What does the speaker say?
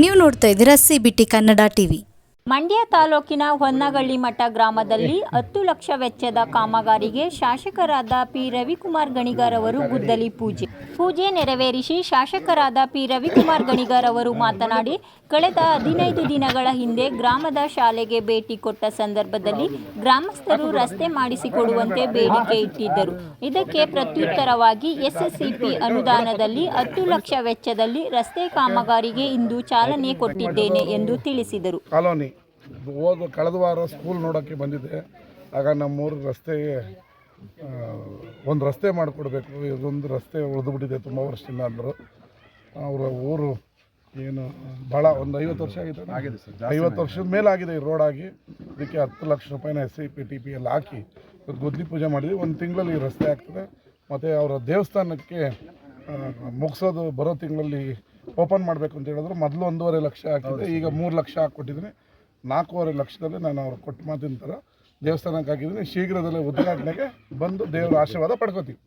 ನೀವು ನೋಡ್ತಾ ಇದ್ದೀರಾ C B Kannada T V. Mandya ತಾಲೂಕಿನ ಹೊನ್ನಗಳ್ಳಿ ಮಠ ಗ್ರಾಮದಲ್ಲಿ ಹತ್ತು ಲಕ್ಷ ವೆಚ್ಚದ ಕಾಮಗಾರಿಗೆ ಶಾಸಕರಾದ ಪಿ ರವಿಕುಮಾರ್ ಗಣಿಗಾರ್ ಅವರು ಗುದ್ದಲಿ ಪೂಜೆ. ಪೂಜೆ ನೆರವೇರಿಸಿ ಶಾಸಕರಾದ ಪಿ ರವಿಕುಮಾರ್ ಗಣಿಗಾರ್ ಅವರು ಮಾತನಾಡಿ, ಕಳೆದ ಹದಿನೈದು ದಿನಗಳ ಹಿಂದೆ ಗ್ರಾಮದ ಶಾಲೆಗೆ ಭೇಟಿ ಕೊಟ್ಟ ಸಂದರ್ಭದಲ್ಲಿ ಗ್ರಾಮಸ್ಥರು ರಸ್ತೆ ಮಾಡಿಸಿಕೊಡುವಂತೆ ಬೇಡಿಕೆ ಇಟ್ಟಿದ್ದರು. ಇದಕ್ಕೆ ಪ್ರತ್ಯುತ್ತರವಾಗಿ ಎಸ್ಎಸ್ಸಿಪಿ ಅನುದಾನದಲ್ಲಿ ಹತ್ತು ಲಕ್ಷ ವೆಚ್ಚದಲ್ಲಿ ರಸ್ತೆ ಕಾಮಗಾರಿಗೆ ಇಂದು ಚಾಲನೆ ಕೊಟ್ಟಿದ್ದೇನೆ ಎಂದು ತಿಳಿಸಿದರು. ಹೋದ ಕಳೆದ ವಾರ ಸ್ಕೂಲ್ ನೋಡೋಕ್ಕೆ ಬಂದಿದ್ದೆ. ಆಗ ನಮ್ಮೂರು ರಸ್ತೆಗೆ ಒಂದು ರಸ್ತೆ ಮಾಡಿಕೊಡ್ಬೇಕು. ಇದೊಂದು ರಸ್ತೆ ಉಳಿದುಬಿಟ್ಟಿದೆ ತುಂಬ ವರ್ಷದಿಂದ ಅಂದರು. ಅವರ ಊರು ಏನು ಭಾಳ ಒಂದು ಐವತ್ತು ವರ್ಷ ಆಗಿದೆ ಆಗಿದೆ ಸರ್ ಐವತ್ತು ವರ್ಷದ ಮೇಲೆ ಆಗಿದೆ ಈ ರೋಡಾಗಿ ಇದಕ್ಕೆ ಹತ್ತು ಲಕ್ಷ ರೂಪಾಯಿನ S I P T P ಎಲ್ಲ ಹಾಕಿ ಗುದ್ಲಿ ಪೂಜೆ ಮಾಡಿದ್ವಿ. ಒಂದು ತಿಂಗಳಲ್ಲಿ ಈ ರಸ್ತೆ ಆಗ್ತದೆ. ಮತ್ತು ಅವರ ದೇವಸ್ಥಾನಕ್ಕೆ ಮುಗಿಸೋದು ಬರೋ ತಿಂಗಳಲ್ಲಿ ಓಪನ್ ಮಾಡಬೇಕು ಅಂತ ಹೇಳಿದ್ರು. ಮೊದಲು ಒಂದೂವರೆ ಲಕ್ಷ ಹಾಕಿದ್ದೆ. ಈಗ ಮೂರು ಲಕ್ಷ ಹಾಕ್ಕೊಟ್ಟಿದ್ದೀನಿ. ನಾಲ್ಕೂವರೆ ಲಕ್ಷದಲ್ಲಿ ನಾನು ಅವ್ರು ಕೊಟ್ಟು ಮಾತಿನ ಥರ ದೇವಸ್ಥಾನಕ್ಕೆ ಹಾಕಿದ್ದೀನಿ ಶೀಘ್ರದಲ್ಲೇ ಉದ್ಘಾಟನೆಗೆ ಬಂದು ದೇವರ ಆಶೀರ್ವಾದ ಪಡ್ಕೋತೀವಿ.